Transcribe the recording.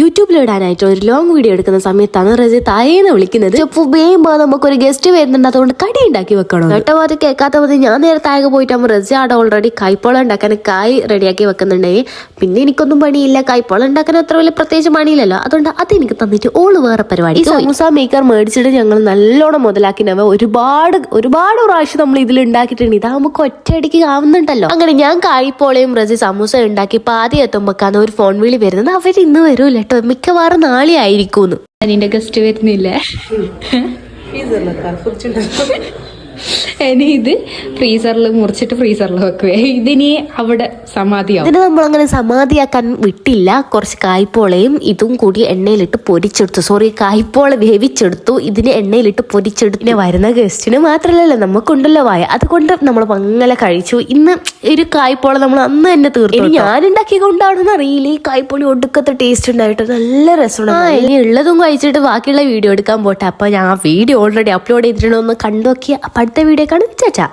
യൂട്യൂബിൽ ഇടാനായിട്ട് ഒരു ലോങ് വീഡിയോ എടുക്കുന്ന സമയത്താണ് റജി തായേന്ന് വിളിക്കുന്നത്. വേമ്പോ നമുക്കൊരു ഗസ്റ്റ് വരുന്നുണ്ട്. അതുകൊണ്ട് കടി ഉണ്ടാക്കി വെക്കണം? കേട്ട അത് കേൾക്കാത്ത മതി. ഞാൻ നേരെ താഴെ പോയിട്ടാകുമ്പോൾ റജി അവിടെ ഓൾറെഡി കൈപ്പോളം ഉണ്ടാക്കാൻ കായ് റെഡിയാക്കി വെക്കുന്നുണ്ടെങ്കിൽ പിന്നെ എനിക്കൊന്നും പണിയില്ല. കൈപ്പോളം ഉണ്ടാക്കാൻ അത്ര വലിയ പ്രത്യേകിച്ച് പണിയില്ലല്ലോ. അതുകൊണ്ട് അത് എനിക്ക് തന്നിട്ട് ഓൾ വേറെ പരിപാടി. ഈ സമൂസ മേക്കർ മേടിച്ചിട്ട് ഞങ്ങൾ നല്ലോണം മുതലാക്കിനവ ഒരുപാട് ഒരുപാട് പ്രാവശ്യം നമ്മൾ ഇതിൽ ഉണ്ടാക്കിയിട്ടുണ്ട്. നമുക്ക് ഒറ്റയടിക്ക് ആവുന്നുണ്ടല്ലോ. അങ്ങനെ ഞാൻ കായ്പോളയും റജി സമൂസ ഉണ്ടാക്കി പാതി എത്തുമ്പോക്കാണ് ഒരു ഫോൺ വിളി വരുന്നത് അവർ ഇന്ന് കേട്ടോ. മിക്കവാറും നാളെ ആയിരിക്കും നിന്റെ ഗസ്റ്റ് വരുന്നില്ലേ ഇനി ഇത് ഫ്രീസറിൽ മുറിച്ചിട്ട് ഫ്രീസറിൽ വെക്കുവേ. ഇതിനി അവിടെ സമാധിയാവും. ഇതിന് നമ്മൾ അങ്ങനെ സമാധിയാക്കാൻ വിട്ടില്ല. കുറച്ച് കായ്പോളയും ഇതും കൂടി എണ്ണയിലിട്ട് പൊരിച്ചെടുത്തു. സോറി കായ്പോള വേവിച്ചെടുത്തു. ഇതിന് എണ്ണയിലിട്ട് പൊരിച്ചെടുത്തു. പിന്നെ വരുന്ന ഗസ്റ്റിന് മാത്രമല്ലല്ലോ നമുക്കുണ്ടല്ലോ വായ. അതുകൊണ്ട് നമ്മൾ അങ്ങനെ കഴിച്ചു. ഇന്ന് ഒരു കായ്പോള നമ്മൾ അന്ന് തന്നെ തീർത്തു ഇനി ഞാൻ ഉണ്ടാക്കിയ കൊണ്ടാണെന്ന് അറിയില്ല ഈ കായ്പോളി ഒടുക്കത്തെ ടേസ്റ്റ് ഉണ്ടായിട്ട് നല്ല രസമാണ് ഇനി ഉള്ളതും കഴിച്ചിട്ട് ബാക്കിയുള്ള വീഡിയോ എടുക്കാൻ പോട്ടെ. അപ്പൊ ഞാൻ വീഡിയോ ഓൾറെഡി അപ്ലോഡ് ചെയ്തിട്ടുണ്ടോ ഒന്ന് കണ്ടു നോക്കിയ. അപ്പൊ അടുത്ത വീഡിയോ കാണും. ചാച്ചാ